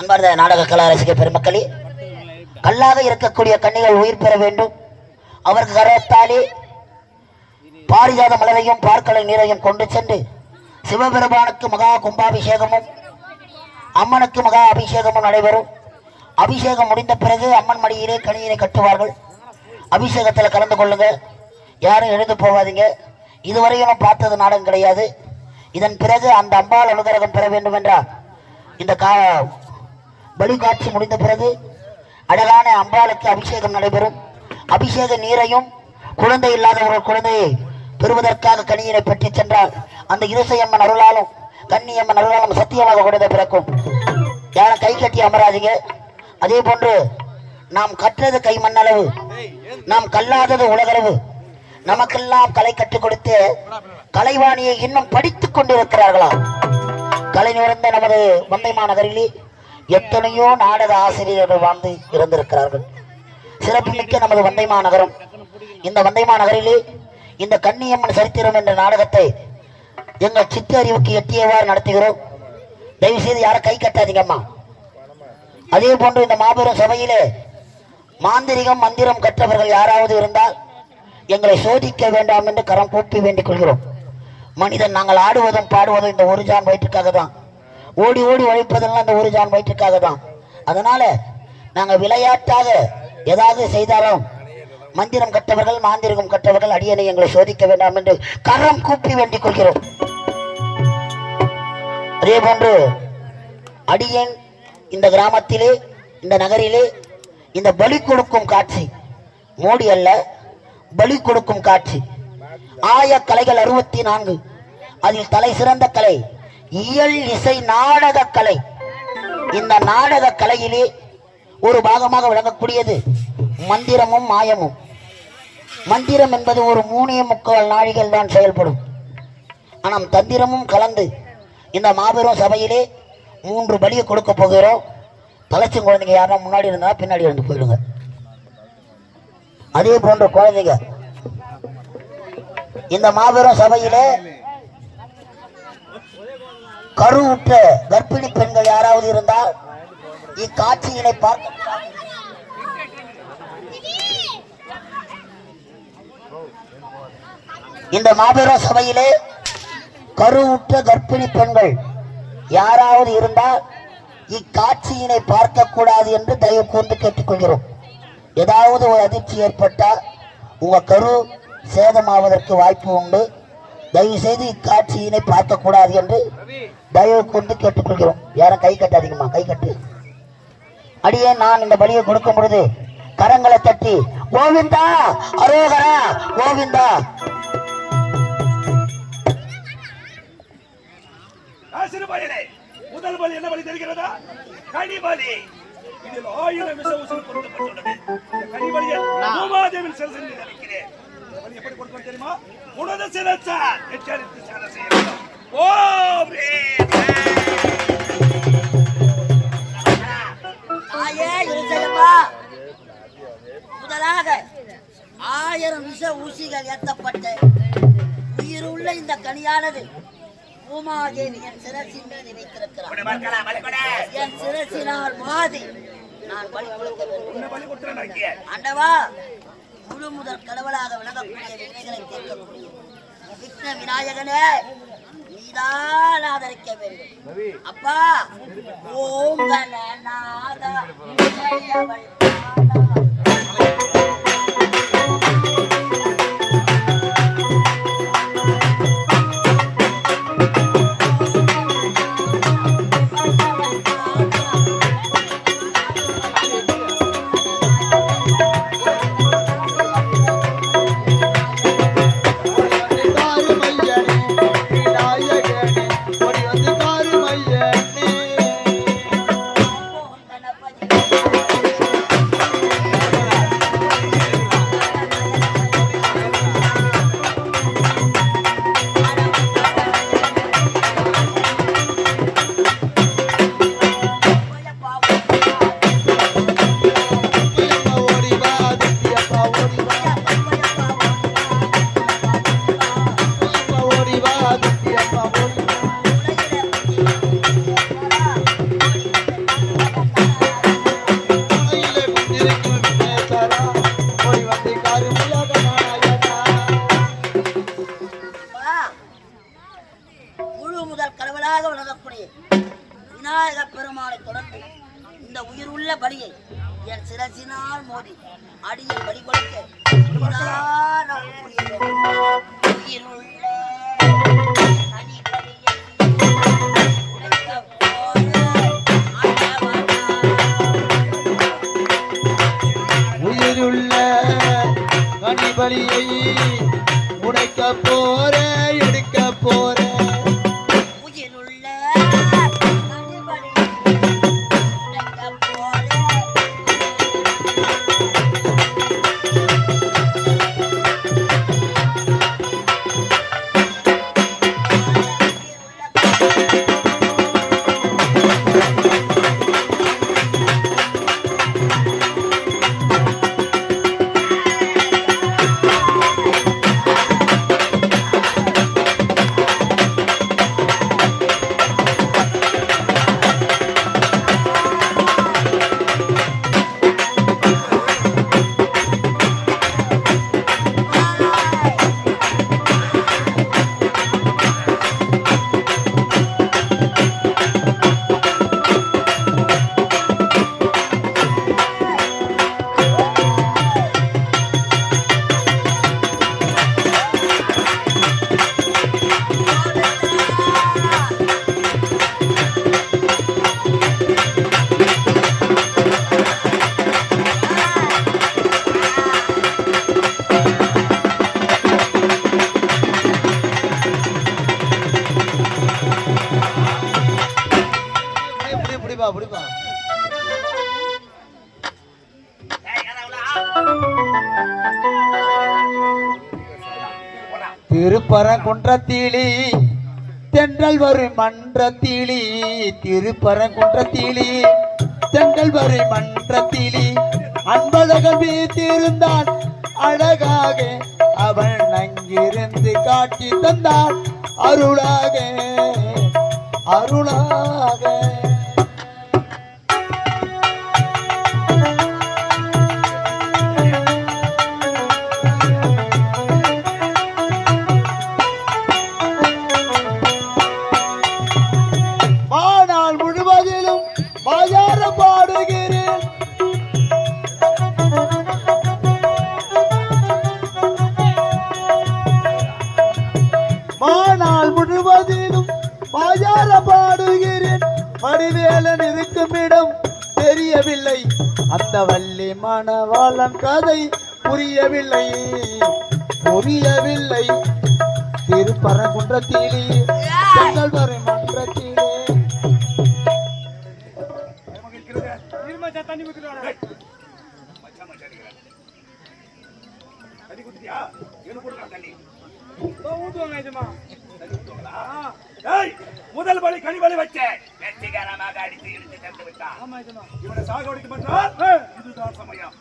அன்பார்ந்த நாடக கலா ரசிக பெருமக்களே கல்லாக இருக்கக்கூடிய கன்னிகள் உயிர் பெற வேண்டும். அவருக்கு கரத்தாலே பாரிஜாத மலரையும் பார்க்கலை நீரையும் கொண்டு சென்று சிவபெருமானுக்கு மகா கும்பாபிஷேகமும் அம்மனுக்கு மகா அபிஷேகமும் நடைபெறும். அபிஷேகம் முடிந்த பிறகு அம்மன் மடியிலே கணியினை கட்டுவார்கள். அபிஷேகத்தில் கலந்து கொள்ளுங்க யாரும் எழுந்து போகாதீங்க. இதுவரையும் பார்த்தது நாடகம் கிடையாது. இதன் பிறகு அந்த அம்பாள் அனுகிரகம் பெற வேண்டும் என்றால் இந்த கா பலி காட்சி முடிந்த பிறகு அழகான அம்பாளுக்கு அபிஷேகம் நடைபெறும். அபிஷேக நீரையும் குழந்தை இல்லாத ஒரு குழந்தையை பெறுவதற்காக கனியினை பெற்று சென்றால் அந்த இருசையம்மன் அருளாலும் கன்னியம்மன் அருளாலும் சத்தியமாக குழந்தை பிறக்கும். யாரும் கை கட்டி அமராதிங்க. அதே போன்று நாம் கற்றது கை மண்ணளவு நாம் கல்லாதது உலகளவு. நமக்கெல்லாம் கலை கற்றுக் கொடுத்து கலைவாணியை இன்னும் படித்துக் கொண்டிருக்கிறார்களா? கலை நிறைந்த நமது மந்தை மாநகரிலே எத்தனையோ நாடக ஆசிரியர்கள் வாழ்ந்து இருந்திருக்கிறார்கள். சிறப்புமிக்க நமது வந்தை மாநகரம். இந்த வந்தை மாநகரிலே இந்த கன்னியம்மன் சரித்திரம் என்ற நாடகத்தை எங்கள் சித்து அறிவுக்கு எட்டியவாறு நடத்துகிறோம். தயவு செய்து யாரும் கை கட்டாதீங்கம்மா. அதே போன்று இந்த மாபெரும் சபையிலே மாந்திரிகம் மந்திரம் கற்றவர்கள் யாராவது இருந்தால் எங்களை சோதிக்க வேண்டாம் என்று கரம் கூப்பி வேண்டிக் கொள்கிறோம். மனிதன் நாங்கள் ஆடுவதும் பாடுவதும் இந்த ஒரு ஜான் வயிற்றுக்காக தான் ஓடி ஓடி உழைப்பதெல்லாம் இந்த ஒரு ஜான் வயிற்றுக்காக தான் அதனால நாங்கள் விளையாட்டாக ஏதாவது செய்தாலும் மந்திரம் கட்டவர்கள் மாந்திரிகம் கட்டவர்கள் அடியனை எங்களை சோதிக்க வேண்டாம் என்று கரம் கூப்பி வேண்டிக் கொள்கிறோம். அதே போன்று அடியேன் இந்த கிராமத்திலே இந்த நகரிலே இந்த பலி கொடுக்கும் காட்சி. மோடி அல்ல பலி கொடுக்கும் காட்சி. ஆய கலைகள் அறுபத்தி நான்கு அதில் தலை சிறந்த கலை இயல் இசை நாடக கலை இந்த நாடக கலையிலே ஒரு பாகமாக விளங்கக்கூடியது மந்திரமும் மாயமும். மந்திரம் என்பது ஒரு மூணே முக்கால் நாழிகள் தான் செயல்படும். ஆனால் தந்திரமும் கலந்து இந்த மாபெரும் சபையிலே மூன்று பலியை கொடுக்க போகிறோம். பழச்சும் குழந்தைங்க யாரும் முன்னாடி இருந்தால் பின்னாடி இருந்து போயிடுங்க. அதே போன்ற குழந்தைங்க இந்த மாபெரும் சபையிலே கருவுற்ற கர்ப்பிணி பெண்கள் யாராவது இருந்தால் இக்காட்சியினை பார்க்க இந்த மாபெரும் சபையிலே கருவுற்ற கர்ப்பிணி பெண்கள் யாராவது இருந்தால் இக்காட்சியினை பார்க்க கூடாது என்று தயவு கூர்ந்து கேட்டுக்கொள்கிறோம். ஏதாவது ஒரு அதிர்ச்சி ஏற்பட்டால் உங்க கரு சேதமாவதற்கு வாய்ப்பு உண்டு. தயவு செய்து இக்காட்சியினை பார்க்க கூடாது என்று தயவு கொண்டு கேட்டுக்கொள்கிறோம். யாரும் கை கட்டாதீங்கம்மா கை கட்டு. அடியே நான் இந்த பலியை கொடுக்கும் பொழுது கரங்களை தட்டி கோவிந்தா அரோகரா கோவிந்தா. முதல் பலி என்ன பலி தெரிகிறதா? கனிபலி இதில் ஆயிரம் விஷ ஊசல் பொருத்தப்பட்டுள்ளது. இந்த கனிபலியை பூமாதேவின் சிறசு நினைக்கிறேன் எப்படி கொடுக்கணும் தெரியுமா? உனது சிறச்சா எச்சரித்து சார செய்ய வேண்டும் ஓம் முதலாக ஆயிரம் விஷ ஊசிகள் ஏத்தப்பட்ட உயிருள்ள இந்த கனியானது பூமாதேவி என் சிரசின் மீது வைத்திருக்கிறார். என் சிரசினால் மாதி நான் பலி கொடுக்க வேண்டும். ஆண்டவா முழு முதல் கடவுளாக விளங்கக்கூடிய வினைகளை தீர்க்கக்கூடிய விக்ன விநாயகனே நீதான் ஆதரிக்க வேண்டும் அப்பா ஓம் நாதா. கனிபலியை உடைக்க போற எடுக்க போற. பிடிப்பா பிடிப்பா. இப்படிப்பா திருப்பரங்குன்றத்திலி தென்றல் வரும் மன்றத்திலி திருப்பரங்குன்றத்திலி தென்றல் வரும் மன்றத்திலி அன்பழகன் வீத்திருந்தான் அழகாக அவன் அங்கிருந்து காட்சி தந்தான். அருளாக அருளாக. புரியவில்லை. அந்த வள்ளி மணவாளன் கதை புரியவில்லை. புரியவில்லை. திருப்பரங்குன்றத்திலே செங்கல் வரும் மன்றத்திலே தண்ணி. முதல் பலி கனிபலி வச்ச. வெற்றிகரமாக அடித்து இழுத்து தந்து விட்டான். இவனை சாகடிக்கும் என்றால் இதுதான் சமயம்.